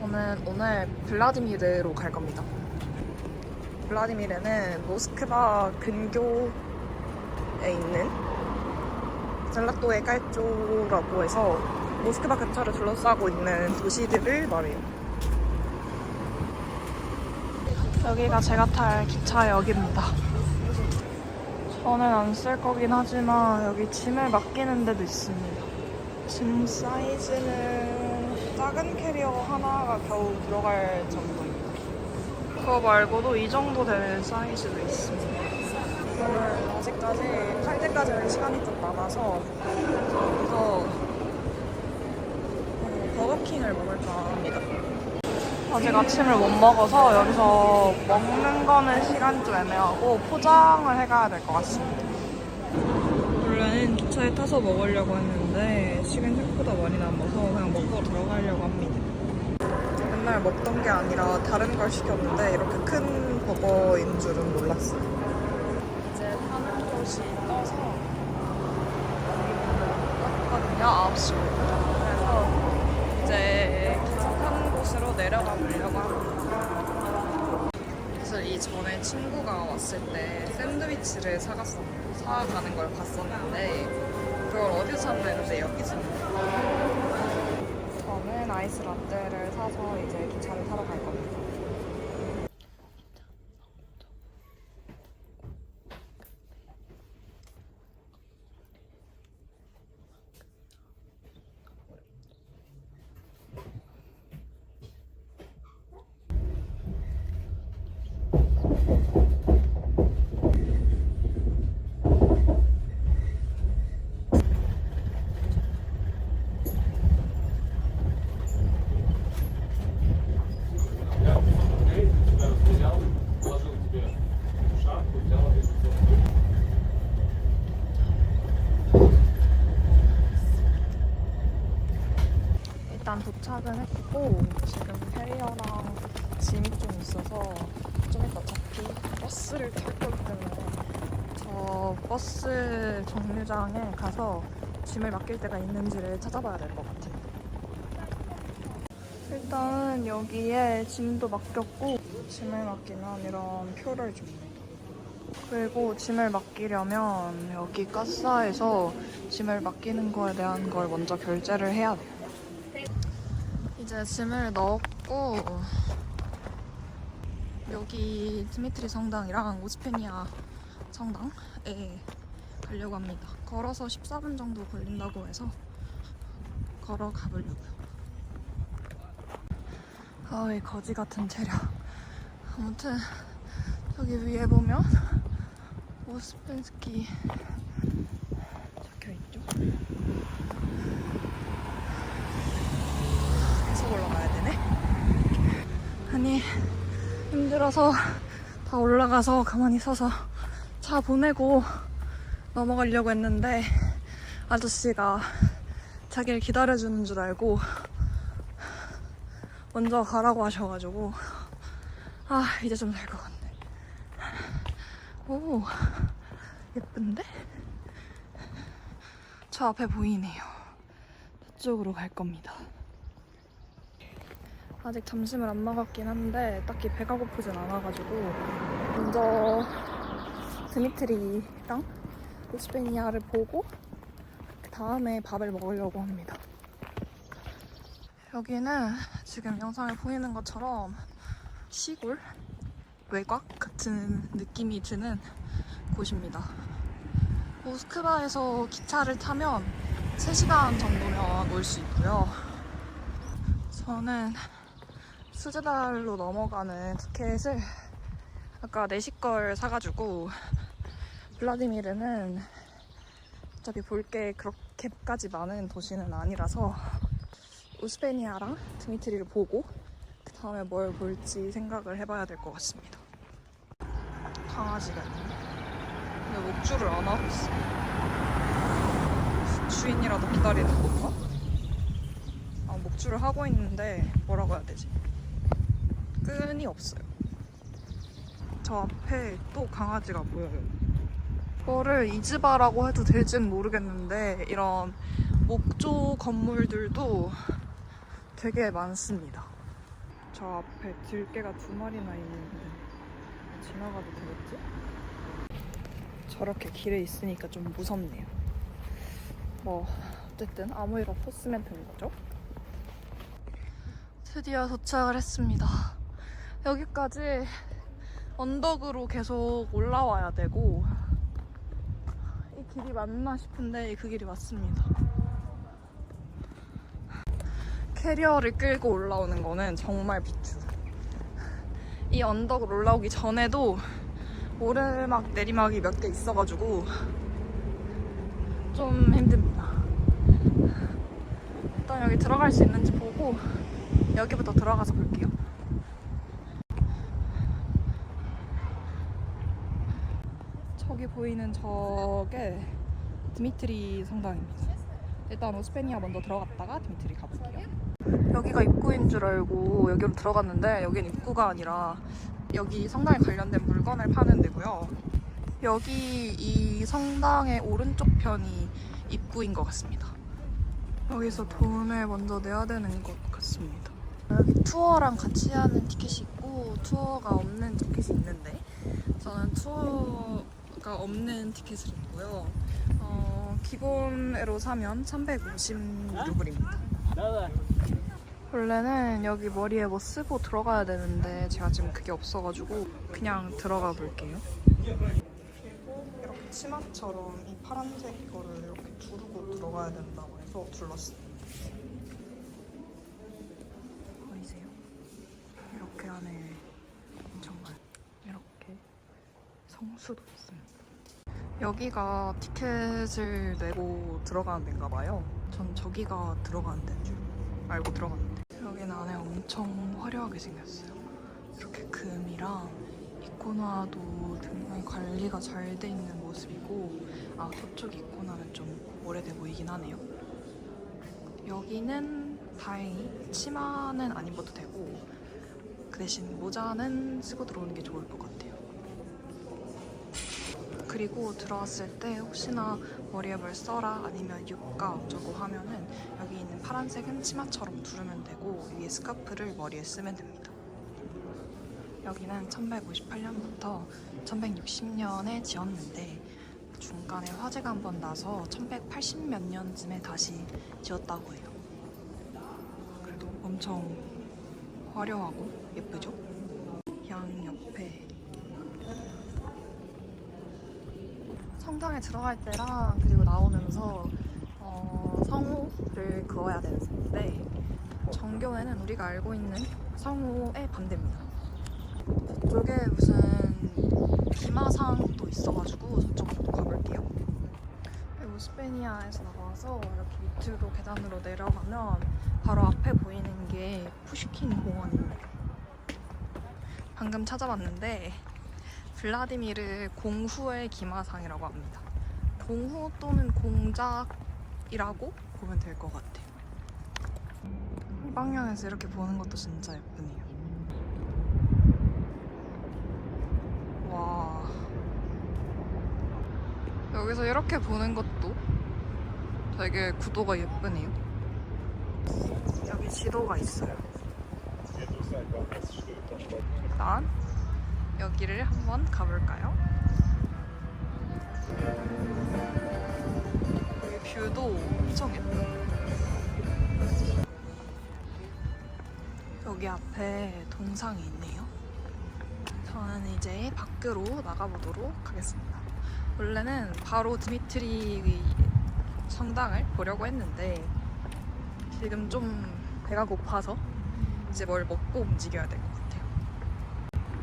저는 오늘 블라디미르로 갈 겁니다. 블라디미르는 모스크바 근교에 있는 젤라또의 깔조라고 해서 모스크바 근처를 둘러싸고 있는 도시들을 말해요. 여기가 제가 탈 기차역입니다. 저는 안 쓸 거긴 하지만 여기 짐을 맡기는 데도 있습니다. 짐 사이즈는 작은 캐리어 하나가 겨우 들어갈 정도입니다. 그거 말고도 이 정도 되는 사이즈도 있습니다. 저는 아직까지 탈 때까지는 시간이 좀 남아서 여기서 어, 버거킹을 먹을까 합니다. 아직 아침을 못 먹어서 여기서 먹는 거는 시간이 좀 애매하고 포장을 해가야 될 것 같습니다. 원래는 기차에 타서 먹으려고 했는데 시간이 생각보다 많이 남아서 그냥 먹고 들어가려고 합니다. 맨날 먹던 게 아니라 다른 걸 시켰는데 이렇게 큰 버거인 줄은 몰랐어요. 이제 타는 곳이 떠서 떴거든요. 9시거든요. 그래서 이제 기차 타는 곳으로 내려가 보려고 합니다. 사실 이 전에 친구가 왔을 때 샌드위치를 사갔어 사가는 걸 봤었는데 그걸 어디서 샀나 했는데 여기서 저는 아이스 라떼를 사서 이제 기차를 타러 갈 겁니다. 일단 도착은 했고 지금 캐리어랑 짐이 좀 있어서 좀 이따 어차피 버스를 탈 거기 때문에 저 버스 정류장에 가서 짐을 맡길 데가 있는지를 찾아봐야 될 것 같아요. 일단 여기에 짐도 맡겼고 짐을 맡기면 이런 표를 줍니다. 그리고 짐을 맡기려면 여기 가스사에서 짐을 맡기는 거에 대한 걸 먼저 결제를 해야 돼요. 이제 짐을 넣었고 여기 드미트리 성당이랑 오스페니아 성당에 가려고 합니다. 걸어서 14분 정도 걸린다고 해서 걸어 가 보려고요. 아이 거지 같은 체력. 아무튼 저기 위에 보면 오스펜스키 적혀 있죠. 계속 올라가야 되네. 아니 힘들어서 다 올라가서 가만히 서서 차 보내고 넘어가려고 했는데 아저씨가 자기를 기다려주는 줄 알고 먼저 가라고 하셔가지고 아 이제 좀 될 것 같네. 오 예쁜데? 저 앞에 보이네요. 저쪽으로 갈 겁니다. 아직 점심을 안 먹었긴 한데 딱히 배가 고프진 않아가지고 먼저 드미트리랑 오스페니아를 보고 그 다음에 밥을 먹으려고 합니다. 여기는 지금 영상에 보이는 것처럼 시골 외곽 같은 느낌이 드는 곳입니다. 모스크바에서 기차를 타면 3시간 정도면 올 수 있고요. 저는 수즈달로 넘어가는 티켓을 아까 4시 걸 사가지고 블라디미르는 어차피 볼 게 그렇게까지 많은 도시는 아니라서 우스페니아랑 드미트리를 보고 그 다음에 뭘 볼지 생각을 해봐야 될 것 같습니다. 강아지가 있네. 근데 목줄을 안 하고 있어. 주인이라도 기다리는 건가? 아, 목줄을 하고 있는데 뭐라고 해야 끈이 없어요. 저 앞에 또 강아지가 보여요. 이거를 이즈바라고 해도 될지는 모르겠는데 이런 목조 건물들도 되게 많습니다. 저 앞에 들개가 두 마리나 있는데 지나가도 되겠지? 저렇게 길에 있으니까 좀 무섭네요. 뭐 어쨌든 아무 일 없었으면 되는 거죠. 드디어 도착을 했습니다. 여기까지 언덕으로 계속 올라와야 되고 이 길이 맞나 싶은데 그 길이 맞습니다. 캐리어를 끌고 올라오는 거는 정말 비추. 이 언덕을 올라오기 전에도 오르막 내리막이 몇 개 있어가지고 좀 힘듭니다. 일단 여기 들어갈 수 있는지 보고 여기부터 들어가서 볼게요. 저기 보이는 저게 드미트리 성당입니다. 일단 오스페니아 먼저 들어갔다가 드미트리 가볼게요. 여기가 입구인 줄 알고 여기로 들어갔는데 여긴 입구가 아니라 여기 성당에 관련된 물건을 파는 데고요. 여기 이 성당의 오른쪽 편이 입구인 것 같습니다. 여기서 돈을 먼저 내야 되는 것 같습니다. 여기 투어랑 같이 하는 티켓이 있고 투어가 없는 티켓이 있는데 저는 투어 가 없는 티켓을 있고요. 어, 기본으로 사면 350루블입니다. 원래는 여기 머리에 뭐 쓰고 들어가야 되는데 제가 지금 그게 없어가지고 그냥 들어가 볼게요. 이렇게 치마처럼 이 파란색 거를 이렇게 두르고 들어가야 된다고 해서 둘렀어요. 보이세요? 이렇게 안에 정말 이렇게 성수도 있습니다. 여기가 티켓을 내고 들어가는 데인가 봐요. 전 저기가 들어가는 데인 줄 알고 들어갔는데 여기는 안에 엄청 화려하게 생겼어요. 이렇게 금이랑 이코나도 굉장히 관리가 잘 돼 있는 모습이고 아 저쪽 이코나는 좀 오래돼 보이긴 하네요. 여기는 다행히 치마는 안 입어도 되고 그 대신 모자는 쓰고 들어오는 게 좋을 것 같아요. 그리고 들어왔을 때 혹시나 머리에 뭘 써라 아니면 육가 어쩌고 하면은 여기 있는 파란색은 치마처럼 두르면 되고 위에 스카프를 머리에 쓰면 됩니다. 여기는 1158년부터 1160년에 지었는데 중간에 화재가 한 번 나서 1180 몇 년쯤에 다시 지었다고 해요. 그래도 엄청 화려하고 예쁘죠? 성당에 들어갈 때랑 그리고 나오면서 어, 성호를 그어야 되는데 정교회는 우리가 알고 있는 성호의 반대입니다. 저쪽에 무슨 비마상도 있어가지고 저쪽으로 가볼게요. 우스페니아에서 나와서 이렇게 밑으로 계단으로 내려가면 바로 앞에 보이는 게 푸시킨 공원입니다. 방금 찾아봤는데 블라디미르 공후의 기마상이라고 합니다. 공후 또는 공작이라고 보면 될 것 같아요. 이 방향에서 이렇게 보는 것도 진짜 예쁘네요. 와. 여기서 이렇게 보는 것도 되게 구도가 예쁘네요. 여기 지도가 있어요. 일단 여기를 한번 가볼까요? 여기 뷰도 엄청 예뻐요. 여기 앞에 동상이 있네요. 저는 이제 밖으로 나가보도록 하겠습니다. 원래는 바로 드미트리 성당을 보려고 했는데 지금 좀 배가 고파서 이제 뭘 먹고 움직여야 될 것.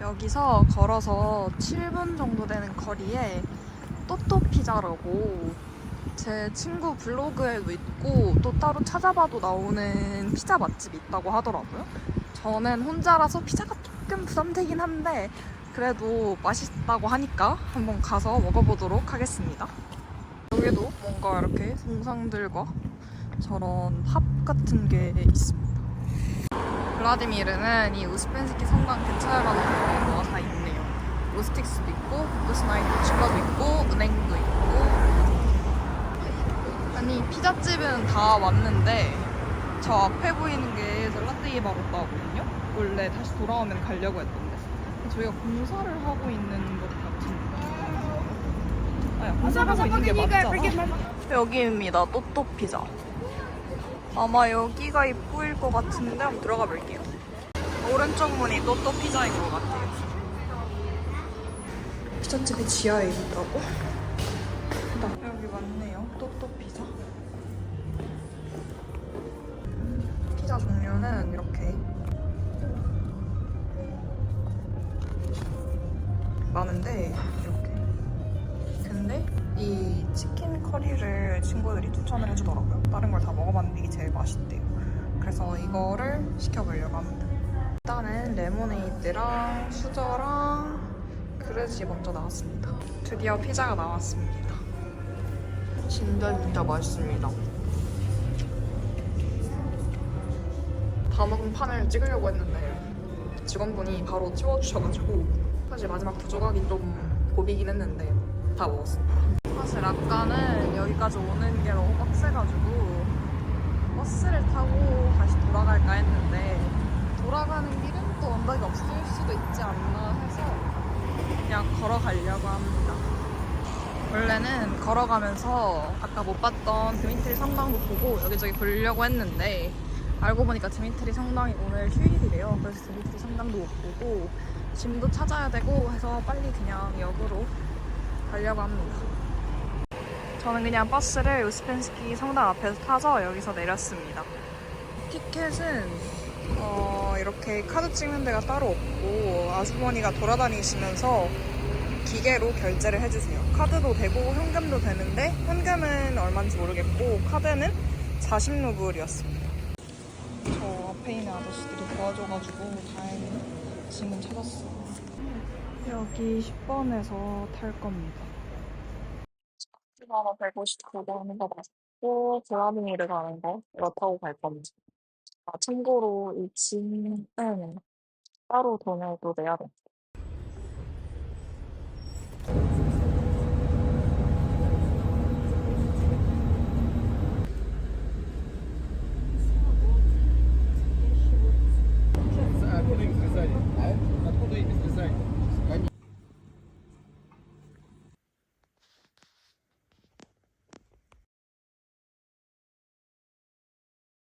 여기서 걸어서 7분 정도 되는 거리에 또또 피자라고 제 친구 블로그에도 있고 또 따로 찾아봐도 나오는 피자 맛집이 있다고 하더라고요. 저는 혼자라서 피자가 조금 부담되긴 한데 그래도 맛있다고 하니까 한번 가서 먹어보도록 하겠습니다. 여기도 뭔가 이렇게 동상들과 저런 팝 같은 게 있습니다. 블라디미르는 이 우스펜스키 성당 근처에 가는 뭐가 다 있네요. 로스틱스도 있고, 우스나이트 주가도 있고, 은행도 있고. 아니 피자집은 다 왔는데 저 앞에 보이는 게 젤라띠 바로따거든요. 원래 다시 돌아오면 가려고 했던데. 저희가 공사를 하고 있는 것 같은데. 아야, 공사하고 있는 게 맞잖아. 여기입니다. 또또 피자. 아마 여기가 입구일 것 같은데 한번 들어가 볼게요. 오른쪽 문이 또또 피자인 것 같아요. 피자집이 지하에 있다고? 그래서 이거를 시켜보려고 합니다. 일단은 레모네이드랑 수저랑 그릇이 먼저 나왔습니다. 드디어 피자가 나왔습니다. 진짜 진짜 맛있습니다. 다 먹은 판을 찍으려고 했는데 직원분이 바로 치워주셔가지고 사실 마지막 두 조각이 좀 고비긴 했는데 다 먹었습니다. 사실 아까는 여기까지 오는 게 너무 빡세가지고 버스를 타고 다시 돌아갈까 했는데 돌아가는 길은 또 언덕이 없을 수도 있지 않나 해서 그냥 걸어가려고 합니다. 원래는 걸어가면서 아까 못 봤던 드미트리 성당도 보고 여기저기 보려고 했는데 알고 보니까 드미트리 성당이 오늘 휴일이래요. 그래서 드미트리 성당도 못 보고 짐도 찾아야 되고 해서 빨리 그냥 역으로 가려고 합니다. 저는 그냥 버스를 우스펜스키 성당 앞에서 타서 여기서 내렸습니다. 티켓은 어, 이렇게 카드 찍는 데가 따로 없고 아주머니가 돌아다니시면서 기계로 결제를 해주세요. 카드도 되고 현금도 되는데 현금은 얼마인지 모르겠고 카드는 40루블이었습니다. 저 앞에 있는 아저씨들이 도와줘가지고 다행히 짐은 찾았어요. 여기 10번에서 탈 겁니다. 하나 159도 하는 거 맞고 브라미를 가는 거 타고 갈 건지. 아, 참고로 이 짐은 따로 돈을 또 내야 돼.